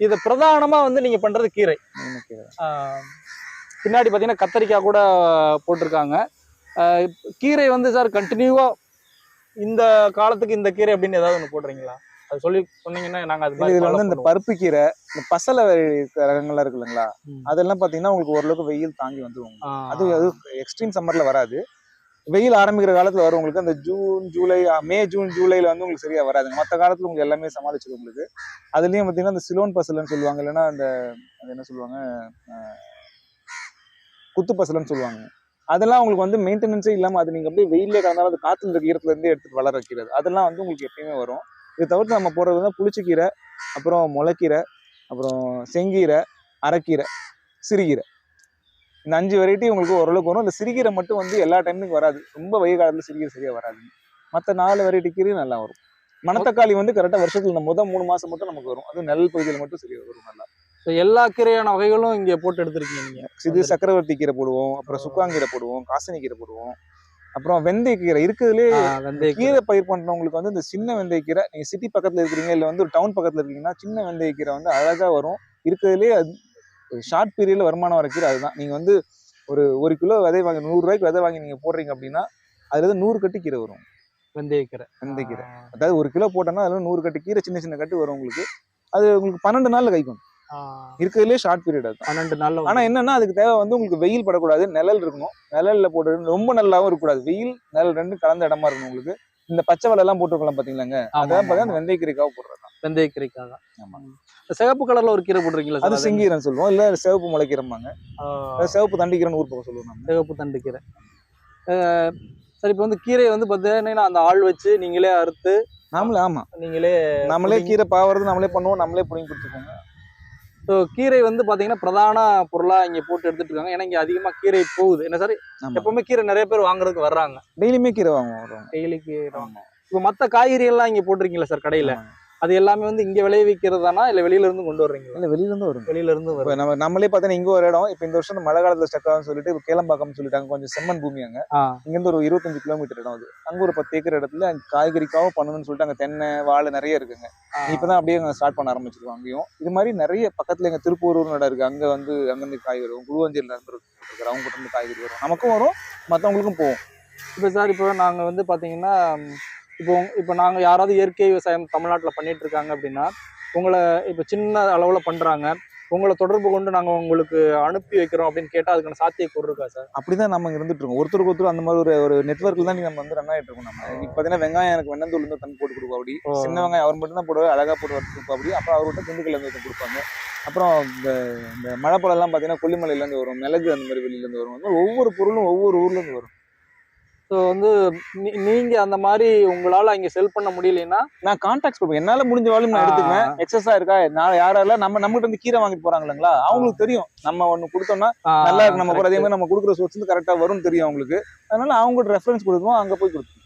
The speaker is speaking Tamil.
இது பிரதானமா வந்து நீங்க பண்றது கீரை. பின்னாடி பாத்தீங்கன்னா கத்தரிக்காய் கூட போட்டிருக்காங்க. கீரை வந்து சார் கண்டினியூவா இந்த காலத்துக்கு இந்த கீரை அப்படின்னு ஏதாவது ஒன்று போடுறீங்களா? அது சொல்லி சொன்னீங்கன்னா நாங்க அது இதுல வந்து இந்த. பருப்பு கீரை இந்த பசலை ரகங்கள்லாம் இருக்கு இல்லைங்களா. அதெல்லாம் பாத்தீங்கன்னா உங்களுக்கு ஓரளவுக்கு வெயில் தாங்கி வந்துரும் ஆஹ் அது அது எக்ஸ்ட்ரீம் சம்மர்ல வராது. வெயில் ஆரம்பிக்கிற காலத்துல வரும் உங்களுக்கு. அந்த ஜூன் ஜூலை மே ஜூன் ஜூலைல வந்து உங்களுக்கு சரியா வராது. மற்ற காலத்துல உங்களுக்கு எல்லாமே சமாளிச்சிடும் உங்களுக்கு. அதுலயும் பாத்தீங்கன்னா அந்த சிலோன் பசலன்னு சொல்லுவாங்க. இல்லைன்னா அந்த அது என்ன சொல்லுவாங்க? குத்து பசலன்னு சொல்லுவாங்க. அதெல்லாம் உங்களுக்கு வந்து மெயின்டெனன்ஸே இல்லாமல் அது நீங்கள் அப்படியே வெயிலே கலந்தாலும் அது காற்றுல இருக்க ஈரத்துல இருந்து எடுத்து வளர வைக்கிறது. அதெல்லாம் வந்து உங்களுக்கு எப்பயுமே வரும். இதை தவிர்த்து நம்ம போடுறது வந்து புளிச்சக்கீரை அப்புறம் முளைக்கீரை அப்புறம் செங்கீரை அரைக்கீரை சிறுகீரை. இந்த அஞ்சு வெரைட்டி உங்களுக்கு ஓரளவுக்கு வரும். இந்த சிறுகீரை மட்டும் வந்து எல்லா டைமுக்கும் வராது. ரொம்ப வெயில் காலத்துல சிறுகீரை சரியா வராது மற்ற நாலு வெரைட்டி கீரையும் நல்லா வரும். மணத்தக்காளி வந்து கரெக்டா வருஷத்துல இந்த முதல் மூணு மாசம் மட்டும் நமக்கு வரும். அது நெல் பகுதியில் மட்டும் சரியா வரும் நல்லா. So எல்லா கீரையான வகைகளும் இங்க போட்டு எடுத்திருக்கீங்க நீங்க. இது சக்கரவர்த்தி கீரை போடுவோம். அப்புறம் சுக்காங்கீரை போடுவோம். காசனி கீரை போடுவோம். அப்புறம் வெந்தய கீரை. இருக்கிறதுலே வெந்தய கீரை. பயிர் பண்றவங்களுக்கு வந்து இந்த சின்ன வெந்தய கீரை நீங்க சிட்டி பக்கத்துல இருக்கிறீங்க இல்ல வந்து ஒரு டவுன் பக்கத்துல இருக்கீங்கன்னா சின்ன வெந்தய கீரை வந்து அழகா வரும். இருக்கிறதுலே அது ஷார்ட் பீரியட்ல வருமானம் வர கீரை அதுதான். நீங்க வந்து ஒரு ஒரு கிலோ விதை வாங்கி நூறு ரூபாய்க்கு விதை வாங்கி நீங்க போடுறீங்க அப்படின்னா அதுல இருந்து நூறு கட்டு கீரை வரும். வெந்தய கீரை. வெந்தய கீரை. ஆஹ் அதாவது ஒரு கிலோ போட்டோம்னா அதுல நூறு கட்டு கீரை சின்ன சின்ன கட்டு வரும் உங்களுக்கு. அது உங்களுக்கு பன்னெண்டு நாள்ல கைக்கும். இருக்கிறதுலே ஷார்ட் பீரியட் அது. பன்னெண்டு நாள்ல ஆனா என்னன்னா அதுக்கு தேவை வந்து உங்களுக்கு வெயில் படக்கூடாது நிழல் இருக்கணும். நிழல்ல போட்டு ரொம்ப நல்லாவும் இருக்கக்கூடாது. வெயில் நிழல் ரெண்டும் கலந்த இடமா இருக்கணும் உங்களுக்கு. இந்த பச்சை வலை எல்லாம் போட்டுருக்கலாம் பாத்தீங்களாங்க? ஆமா, அதான் ஆமா, ஆமா. வெந்தய கீரைக்காக போடுறது வெந்தய கீரைக்காக ஆமா. இந்த சிகப்பு கலர்ல ஒரு கீரை போட்டிருக்கீங்களா அது சார்? செங்கீரைன்னு சொல்லுவோம். இல்ல சிவப்பு முளைக்கீரைம்பாங்க. சிவப்பு தண்டிக்கிறன்னு ஊர் பக்கம் சொல்லுவோம் நம்ம. சிகப்பு தண்டு கீரை ஆஹ் சரி இப்போ வந்து கீரையை வந்து பார்த்தீங்கன்னா அந்த ஆள் வச்சு நீங்களே அறுத்து நாமளே ஆமா. நீங்களே நம்மளே கீரை பாவறது நம்மளே பண்ணுவோம் நம்மளே புடிங்கி கொடுத்துக்கோங்க ஸோ கீரை வந்து பாத்தீங்கன்னா பிரதான பொருளா இங்க போட்டு எடுத்துட்டு இருக்காங்க ஏன்னா இங்க அதிகமா கீரை போகுது. என்ன சார்? எப்பவுமே கீரை நிறைய பேர் வாங்குறதுக்கு வர்றாங்க. டெய்லியுமே கீரை வாங்குவோம் டெய்லி கீரை ஆமா. இப்போ மத்த காய்கறி எல்லாம் இங்க போட்டிருக்கீங்களா சார் கடையில. அது எல்லாமே வந்து இங்க விளைவிக்கிறதானா? இல்ல வெளியில இருந்து கொண்டு வர்றீங்களா? இல்ல வெளியில இருந்து வரும். வெளியில இருந்து இப்ப வரும். நம்ம நம்மளே பார்த்தா இங்க ஒரு இடம். இப்ப இந்த வருஷம் மழை காலத்துல ஸ்டக் ஆகும்னு சொல்லிட்டு இப்ப கேளம்பாக்கம் சொல்லிட்டாங்க. கொஞ்சம் செம்மண் பூமி அங்க. ஆஹ் இங்க இருந்து ஒரு இருபத்தஞ்சு கிலோமீட்டர் இடம் அது. அங்க ஒரு பத்து ஏக்கர் இடத்துல அங்க காய்கறிக்காக பண்ணணும்னு சொல்லிட்டு அங்க தென்னை வாழை நிறைய இருக்குங்க. ஆஹ் இப்பதான் அப்படியே அங்க ஸ்டார்ட் பண்ண ஆரம்பிச்சிருக்கோம் அங்கேயும். இது மாதிரி நிறைய பக்கத்துல எங்க திருப்பூர் நட இருக்கு. அங்க வந்து அங்கிருந்து காய் வரும். குருவஞ்சேரியில இருந்து அவங்க கிட்ட இருந்து காய்கறி வரும். நமக்கும் வரும். மத்தவங்களுக்கும் போகும். இப்போ சார் இப்போ நாங்க வந்து பாத்தீங்கன்னா ம், இப்போ இப்போ நாங்க யாராவது இயற்கை விவசாயம் தமிழ்நாட்டுல பண்ணிட்டு இருக்காங்க அப்படின்னா உங்களை இப்போ சின்ன அளவுல பண்றாங்க உங்களை தொடர்பு கொண்டு நாங்க உங்களுக்கு அனுப்பி வைக்கிறோம் அப்படின்னு கேட்டா அதுக்கான சாத்தியக்கூறு இருக்கா சார்? அப்படிதான் நம்ம இங்க இருந்துட்டு இருக்கோம் ஒருத்தருக்கு ஒருத்தர் அந்த மாதிரி ஒரு ஒரு நெட்ஒர்க்ல தான் நம்ம வந்து ரன் ஆயிட்டு இருக்கோம் நம்ம இப்ப பாத்தீங்கன்னா வெங்காயம் எனக்கு வெண்ணந்தூள் இருந்து தந்து போட்டு கொடுப்பா அப்படி. சின்ன வெங்காயம் அவர் மட்டும் தான் போடுவாரு அழகா போட்டு கொடுப்பா அப்படி. அப்புறம் அவர்கிட்ட திண்டுக்கல்ல இருந்து கொடுப்பாங்க. அப்புறம் இந்த இந்த மழைப்பழம் எல்லாம் பாத்தீங்கன்னா கொல்லிமலையில இருந்து வரும் மிளகு அந்த மாதிரி வெளியில இருந்து வரும். ஒவ்வொரு பொருளும் ஒவ்வொரு ஊர்ல இருந்து வரும். ஸோ வந்து நீ- நீங்க அந்த மாதிரி உங்களால இங்க செல் பண்ண முடியலைன்னா நான் கான்டாக்ட் கொடுப்பேன். என்னால முடிஞ்ச வாலும் நான் எடுத்துக்குவேன். எக்ஸஸா இருக்கா? நான் யாரெல்லாம் நம்ம நம்மகிட்ட இருந்து கீரை வாங்கிட்டு போறாங்க இல்லைங்களா? அவங்களுக்கு தெரியும். நம்ம ஒண்ணு கொடுத்தோம்னா நல்லா இருக்கு. நம்ம அதே. மாதிரி நம்ம கொடுக்குற சோர்ஸ் வந்து கரெக்டா வரும்னு தெரியும் அவங்களுக்கு. அதனால அவங்க ரெஃபரன்ஸ் கொடுக்குவோம் அங்க போய் கொடுத்து